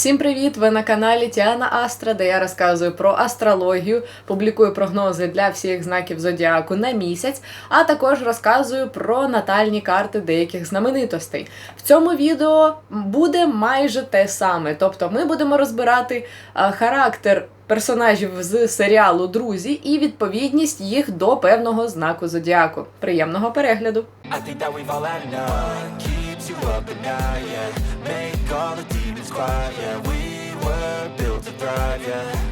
Всім привіт! Ви на каналі Тіана Астра, де я розказую про астрологію, публікую прогнози для всіх знаків зодіаку на місяць, а також розказую про натальні карти деяких знаменитостей. В цьому відео буде майже те саме. Тобто, ми будемо розбирати характер персонажів з серіалу Друзі і відповідність їх до певного знаку зодіаку. Приємного перегляду! I think that the yeah. We were built to thrive, yeah.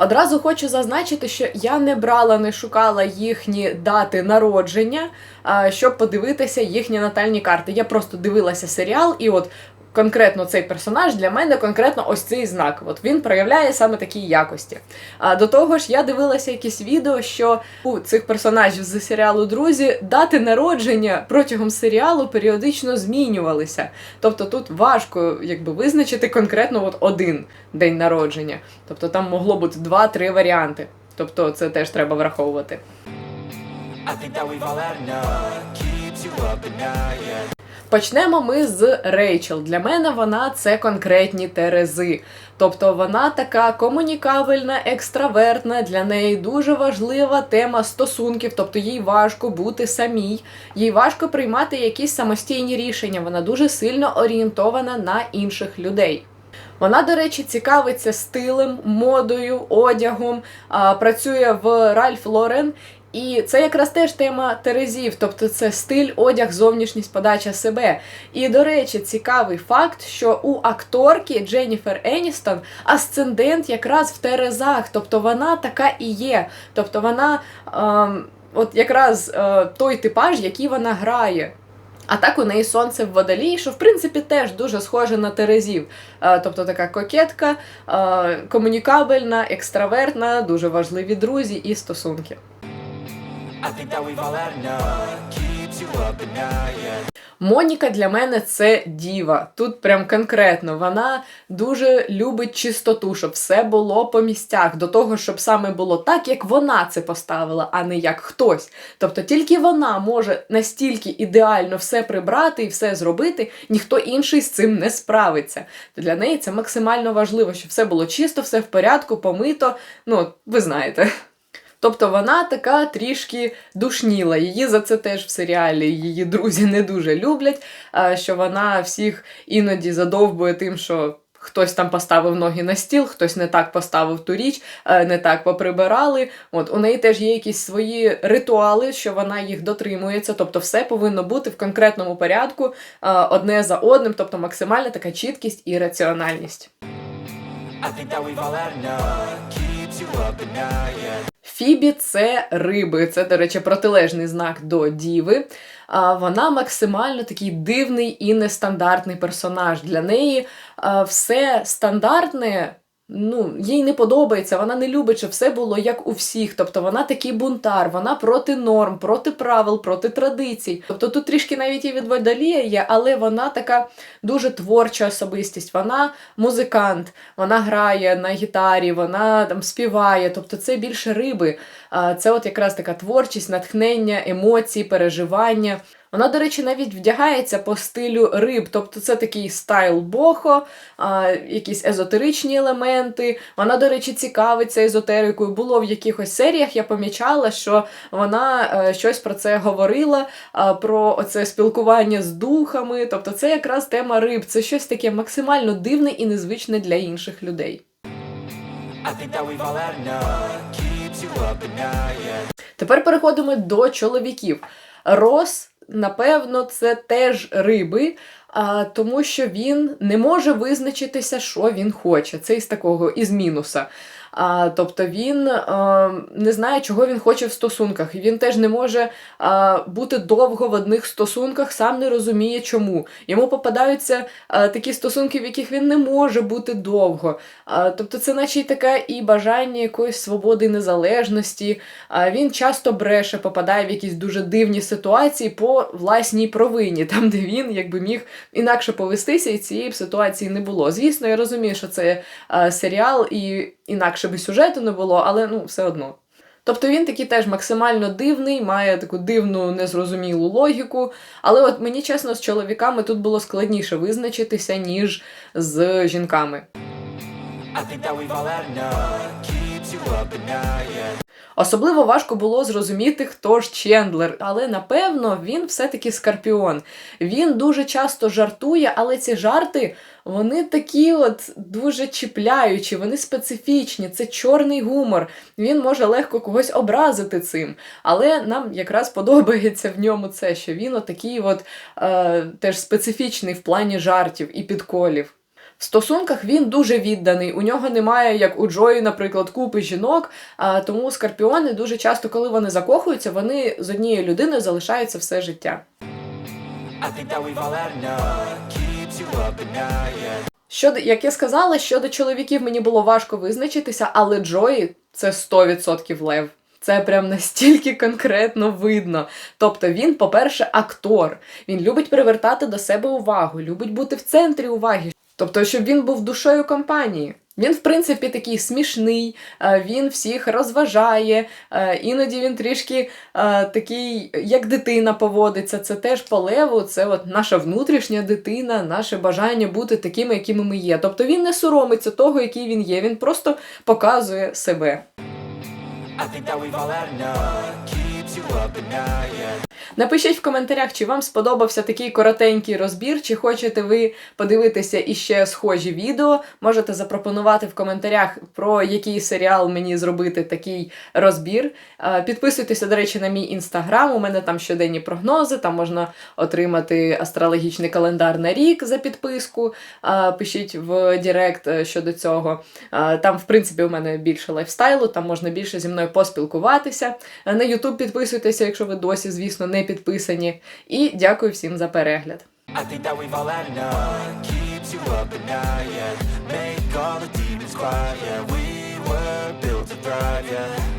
Одразу хочу зазначити, що я не брала, не шукала їхні дати народження, щоб подивитися їхні натальні карти. Я просто дивилася серіал, і от конкретно цей персонаж для мене конкретно ось цей знак. От він проявляє саме такі якості. А до того ж, я дивилася якісь відео, що у цих персонажів з серіалу Друзі дати народження протягом серіалу періодично змінювалися. Тобто тут важко якби визначити конкретно от один день народження. Тобто там могло бути два-три варіанти. Тобто це теж треба враховувати. I think that we've all had enough. Keeps you up at night, yeah. Почнемо ми з Рейчел. Для мене вона це конкретні терези. Тобто вона така комунікабельна, екстравертна, для неї дуже важлива тема стосунків, тобто їй важко бути самій, їй важко приймати якісь самостійні рішення. Вона дуже сильно орієнтована на інших людей. Вона, до речі, цікавиться стилем, модою, одягом, а, працює в Ральф Лорен. І це якраз теж тема Терезів, тобто це стиль, одяг, зовнішність, подача себе. І, до речі, цікавий факт, що у акторки Дженніфер Еністон асцендент якраз в Терезах, тобто вона така і є. Тобто вона ем, от якраз е, той типаж, який вона грає. А так у неї сонце в водолії, що в принципі теж дуже схоже на Терезів. Е, Тобто така кокетка, е, комунікабельна, екстравертна, дуже важливі друзі і стосунки. Моніка для мене це діва. Тут прям конкретно вона дуже любить чистоту, щоб все було по місцях, до того, щоб саме було так, як вона це поставила, а не як хтось. Тобто тільки вона може настільки ідеально все прибрати і все зробити, ніхто інший з цим не справиться. Для неї це максимально важливо, щоб все було чисто, все в порядку, помито. Ну, ви знаєте. Тобто вона така трішки душніла. Її за це теж в серіалі її друзі не дуже люблять, що вона всіх іноді задовбує тим, що. Хтось там поставив ноги на стіл, хтось не так поставив ту річ, е, не так поприбирали. От у неї теж є якісь свої ритуали, що вона їх дотримується. Тобто, все повинно бути в конкретному порядку, е, одне за одним, тобто максимальна така чіткість і раціональність. Фібі це риби, це, до речі, протилежний знак до діви. А, Вона максимально такий дивний і нестандартний персонаж. Для неї все стандартне. Ну, їй не подобається, вона не любить, щоб все було як у всіх. Тобто вона такий бунтар, вона проти норм, проти правил, проти традицій. Тобто тут трішки навіть і від водолія є, але вона така дуже творча особистість. Вона музикант, вона грає на гітарі, вона там співає. Тобто це більше риби. Це от якраз така творчість, натхнення, емоції, переживання. Вона, до речі, навіть вдягається по стилю риб, тобто це такий стайл бохо, а, якісь езотеричні елементи. Вона, до речі, цікавиться езотерикою. Було в якихось серіях, я помічала, що вона е, щось про це говорила, а, про оце спілкування з духами. Тобто, це якраз тема риб, це щось таке максимально дивне і незвичне для інших людей. Тепер переходимо до чоловіків. Рос, напевно, це теж риби, а, тому що він не може визначитися, що він хоче. Це із такого із мінуса. А, тобто він а, не знає, чого він хоче в стосунках. І він теж не може а, бути довго в одних стосунках, сам не розуміє, чому. Йому попадаються а, такі стосунки, в яких він не може бути довго. А, тобто, це наче й таке і бажання якоїсь свободи і незалежності. А, він часто бреше, попадає в якісь дуже дивні ситуації по власній провині, там, де він якби міг інакше повестися, і цієї б ситуації не було. Звісно, я розумію, що це а, серіал і інакше би сюжету не було, але ну все одно. Тобто він такий теж максимально дивний, має таку дивну незрозумілу логіку. Але от мені чесно, з чоловіками тут було складніше визначитися, ніж з жінками. I think that we've all had enough. Особливо важко було зрозуміти, хто ж Чендлер, але напевно він все-таки скорпіон. Він дуже часто жартує, але ці жарти вони такі от дуже чіпляючі, вони специфічні, це чорний гумор. Він може легко когось образити цим. Але нам якраз подобається в ньому це, що він отакий от, е, теж специфічний в плані жартів і підколів. В стосунках він дуже відданий. У нього немає, як у Джої, наприклад, купи жінок. А тому скорпіони дуже часто, коли вони закохуються, вони з однією людиною залишаються все життя. Щодо, як я сказала, щодо чоловіків мені було важко визначитися, але Джої це 100% лев. Це прям настільки конкретно видно. Тобто він, по-перше, актор. Він любить привертати до себе увагу, любить бути в центрі уваги. Тобто, щоб він був душою компанії. Він, в принципі, такий смішний, е, він всіх розважає, е, іноді він трішки е, такий, як дитина поводиться. Це теж по леву, це от наша внутрішня дитина, наше бажання бути такими, якими ми є. Тобто він не соромиться того, який він є, він просто показує себе. I think that we've all had enough. Напишіть в коментарях, чи вам сподобався такий коротенький розбір, чи хочете ви подивитися іще схожі відео. Можете запропонувати в коментарях, про який серіал мені зробити такий розбір. Е, Підписуйтеся, до речі, на мій інстаграм. У мене там щоденні прогнози, там можна отримати астрологічний календар на рік за підписку. Е, Пишіть в Директ е, щодо цього. Там, в принципі, у мене більше лайфстайлу, там можна більше зі мною поспілкуватися. На YouTube підписуйтеся, якщо ви досі, звісно, не підписані. І дякую всім за перегляд. Yeah. We were built to thrive, yeah.